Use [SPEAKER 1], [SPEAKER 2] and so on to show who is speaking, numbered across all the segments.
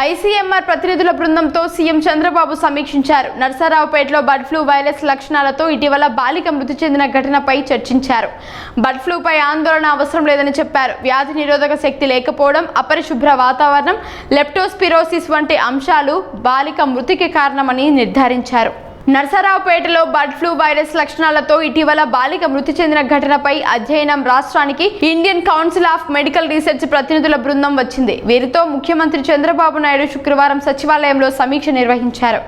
[SPEAKER 1] ICMR ప్రతినిధుల బృందంతో CM Chandrababu సమీక్షించారు. నర్సారావుపేటలో బర్డ్ ఫ్లూ వైరస్ లక్షణాలతో ఇటీవల బాలిక మృతి చెందిన ఘటనపై చర్చించారు. బర్డ్ ఫ్లూపై ఆందోళన అవసరం లేదని చెప్పారు. వ్యాధి నిరోధక శక్తి లేకపోవడం అపరిశుభ్ర వాతావరణం లెప్టోస్పిరోసిస్ వంటి అంశాలు బాలిక మృతికి కారణమని నిర్ధారించారు. నర్సరావుపేటలో బర్డ్ ఫ్లూ వైరస్ లక్షణాలతో ఇటీవల బాలిక మృతి చెందిన ఘటనపై అధ్యయనం రాష్ట్రానికి Indian council of medical research ప్రతినిధుల బృందం వచ్చింది. వీరితో ముఖ్యమంత్రి చంద్రబాబు నాయుడు శుక్రవారం సచివాలయంలో సమీక్ష నిర్వహించారు.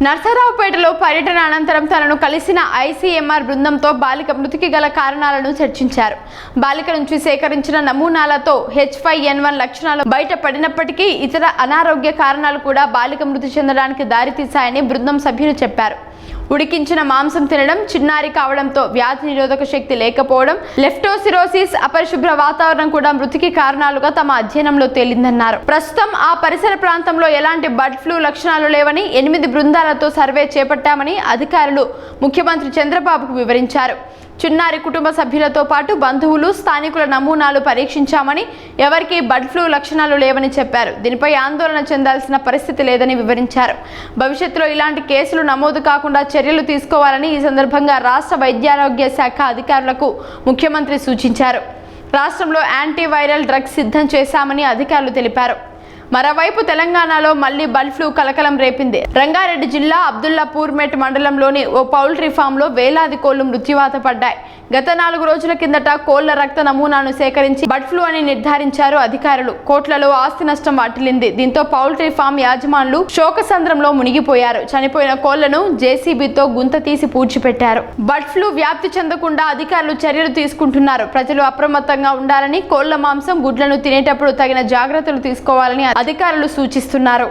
[SPEAKER 1] నర్సరావుపేటలో పర్యటన అనంతరం తనను కలిసిన ఐసీఎంఆర్ బృందంతో బాలిక మృతికి గల కారణాలను చర్చించారు. బాలిక నుంచి సేకరించిన నమూనాలతో హెచ్ ఫైవ్ ఎన్ వన్ లక్షణాలు బయటపడినప్పటికీ ఇతర అనారోగ్య కారణాలు కూడా బాలిక మృతి చెందడానికి దారితీశాయని బృందం సభ్యులు చెప్పారు. ఉడికించిన మాంసం తినడం చిన్నారి కావడంతో వ్యాధి నిరోధక శక్తి లేకపోవడం లెఫ్టోసిరోసిస్ అపరిశుభ్ర వాతావరణం కూడా మృతికి కారణాలుగా తమ అధ్యయనంలో తేలిందన్నారు. ప్రస్తుతం ఆ పరిసర ప్రాంతంలో ఎలాంటి బర్డ్ ఫ్లూ లక్షణాలు లేవని ఎనిమిది బృందాలతో సర్వే చేపట్టామని అధికారులు ముఖ్యమంత్రి చంద్రబాబుకు వివరించారు. చిన్నారి కుటుంబ సభ్యులతో పాటు బంధువులు స్థానికుల నమూనాలు పరీక్షించామని ఎవరికీ బర్డ్ ఫ్లూ లక్షణాలు లేవని చెప్పారు. దీనిపై ఆందోళన చెందాల్సిన పరిస్థితి లేదని వివరించారు. భవిష్యత్తులో ఇలాంటి కేసులు నమోదు కాకుండా చర్యలు తీసుకోవాలని ఈ సందర్భంగా రాష్ట్ర వైద్యారోగ్య శాఖ అధికారులకు ముఖ్యమంత్రి సూచించారు. రాష్ట్రంలో యాంటీవైరల్ డ్రగ్స్ సిద్ధం చేశామని అధికారులు తెలిపారు. మరోవైపు తెలంగాణలో మళ్ళీ బర్డ్ ఫ్లూ కలకలం రేపింది. రంగారెడ్డి జిల్లా అబ్దుల్లాపూర్మెట్ మండలంలోని ఓ పౌల్ట్రీ ఫామ్లో వేలాది కోళ్ళు మృత్యువాత పడ్డాయి. గత నాలుగు రోజుల కిందట కోళ్ళ రక్త నమూనాను సేకరించి బర్డ్ ఫ్లూ అని నిర్ధారించారు అధికారులు. కోట్లలో ఆస్తి నష్టం వాటిల్లింది. దీంతో పౌల్ట్రీ ఫామ్ యాజమానులు శోకసంద్రంలో మునిగిపోయారు. చనిపోయిన కోళ్ళను జేసీబీతో గుంత తీసి పూడ్చిపెట్టారు. బర్డ్ ఫ్లూ వ్యాప్తి చెందకుండా అధికారులు చర్యలు తీసుకుంటున్నారు. ప్రజలు అప్రమత్తంగా ఉండాలని కోళ్ళ మాంసం గుడ్లను తినేటప్పుడు తగిన జాగ్రత్తలు తీసుకోవాలని అధికారులు సూచిస్తున్నారు.